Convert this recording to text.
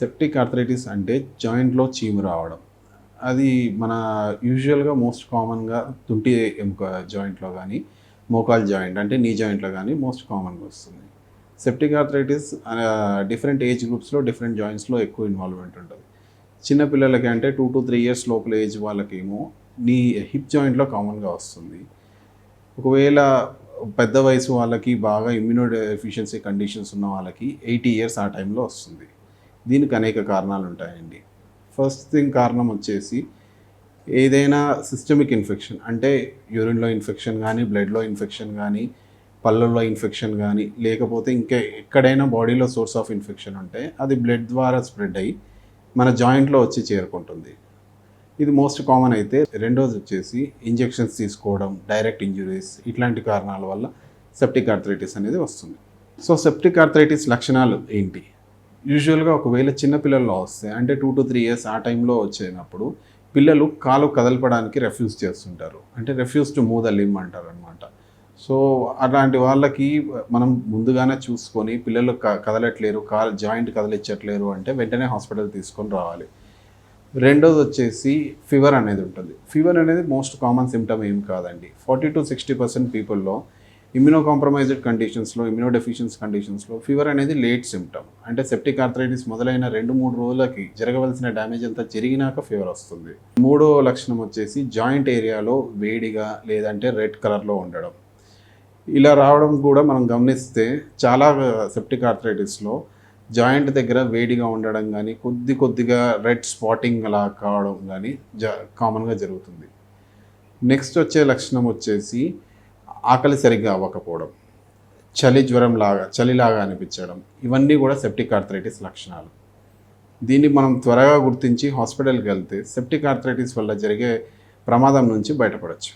Septic arthritis అంటే జాయింట్లో చీము రావడం. అది మన యూజువల్గా మోస్ట్ కామన్గా తుంటి ఎముక జాయింట్లో కానీ మోకాల్ జాయింట్ అంటే నీ జాయింట్లో కానీ మోస్ట్ కామన్గా వస్తుంది. సెప్టిక్ ఆర్థరైటిస్ డిఫరెంట్ ఏజ్ గ్రూప్స్లో డిఫరెంట్ జాయింట్స్లో ఎక్కువ ఇన్వాల్వ్మెంట్ ఉంటుంది. చిన్న పిల్లలకి అంటే టూ టు త్రీ ఇయర్స్ లోపల ఏజ్ వాళ్ళకేమో నీ హిప్ జాయింట్లో కామన్గా వస్తుంది. ఒకవేళ పెద్ద వయసు వాళ్ళకి బాగా ఇమ్యూనో డెఫిషియన్సీ కండిషన్స్ ఉన్న వాళ్ళకి ఎయిటీ ఇయర్స్ ఆ టైంలో వస్తుంది. దీనికి అనేక కారణాలు ఉంటాయండి. ఫస్ట్ థింగ్ కారణం వచ్చేసి ఏదైనా సిస్టమిక్ ఇన్ఫెక్షన్ అంటే యూరిన్లో ఇన్ఫెక్షన్ కానీ బ్లడ్లో ఇన్ఫెక్షన్ కానీ పళ్ళల్లో ఇన్ఫెక్షన్ కానీ లేకపోతే ఇంకా ఎక్కడైనా బాడీలో సోర్స్ ఆఫ్ ఇన్ఫెక్షన్ ఉంటే అది బ్లడ్ ద్వారా స్ప్రెడ్ అయ్యి మన జాయింట్లో వచ్చి చేరుకుంటుంది. ఇది మోస్ట్ కామన్ అయితే రెండోది వచ్చేసి ఇంజెక్షన్స్ తీసుకోవడం డైరెక్ట్ ఇంజురీస్ ఇట్లాంటి కారణాల వల్ల సెప్టిక్ ఆర్థరైటిస్ అనేది వస్తుంది. సో సెప్టిక్ ఆర్థరైటిస్ లక్షణాలు ఏంటి? యూజువల్గా ఒకవేళ చిన్నపిల్లల్లో వస్తే అంటే టూ టు త్రీ ఇయర్స్ ఆ టైంలో వచ్చినప్పుడు పిల్లలు కాలు కదలపడానికి రెఫ్యూజ్ చేస్తుంటారు. అంటే refuse to move the limb అంటారు అనమాట సో అలాంటి వాళ్ళకి మనం ముందుగానే చూసుకొని పిల్లలు క కదలట్లేరు కాలు జాయింట్ కదలిచ్చట్లేరు అంటే వెంటనే హాస్పిటల్ తీసుకొని రావాలి. రెండోది వచ్చేసి ఫీవర్ అనేది ఉంటుంది. ఫీవర్ అనేది మోస్ట్ కామన్ సిమ్టమ్ ఏం కాదండి. ఫార్టీ టు సిక్స్టీ పర్సెంట్ పీపుల్లో ఇమ్యూనో కాంప్రమైజ్డ్ కండిషన్స్లో ఇమ్యూనో డెఫిషియన్స్ కండిషన్స్లో ఫీవర్ అనేది లేట్ సిమ్టమ్ అంటే సెప్టిక్ ఆర్థరైటిస్ మొదలైన రెండు మూడు రోజులకి జరగవలసిన డ్యామేజ్ అంతా జరిగినాక ఫీవర్ వస్తుంది. మూడో లక్షణం వచ్చేసి జాయింట్ ఏరియాలో వేడిగా లేదంటే రెడ్ కలర్లో ఉండడం. ఇలా రావడం కూడా మనం గమనిస్తే చాలా సెప్టిక్ ఆర్థరైటిస్లో జాయింట్ దగ్గర వేడిగా ఉండడం కానీ కొద్ది కొద్దిగా రెడ్ స్పాటింగ్ అలా కావడం కానీ జ కామన్గా జరుగుతుంది. నెక్స్ట్ వచ్చే లక్షణం వచ్చేసి ఆకలి సరిగ్గా అవ్వకపోవడం. చలి జ్వరం లాగా చలిలాగా అనిపించడం ఇవన్నీ కూడా సెప్టిక్ ఆర్థరైటిస్ లక్షణాలు. దీన్ని మనం త్వరగా గుర్తించి హాస్పిటల్కి వెళ్తే సెప్టిక్ ఆర్థరైటిస్ వల్ల జరిగే ప్రమాదం నుంచి బయటపడవచ్చు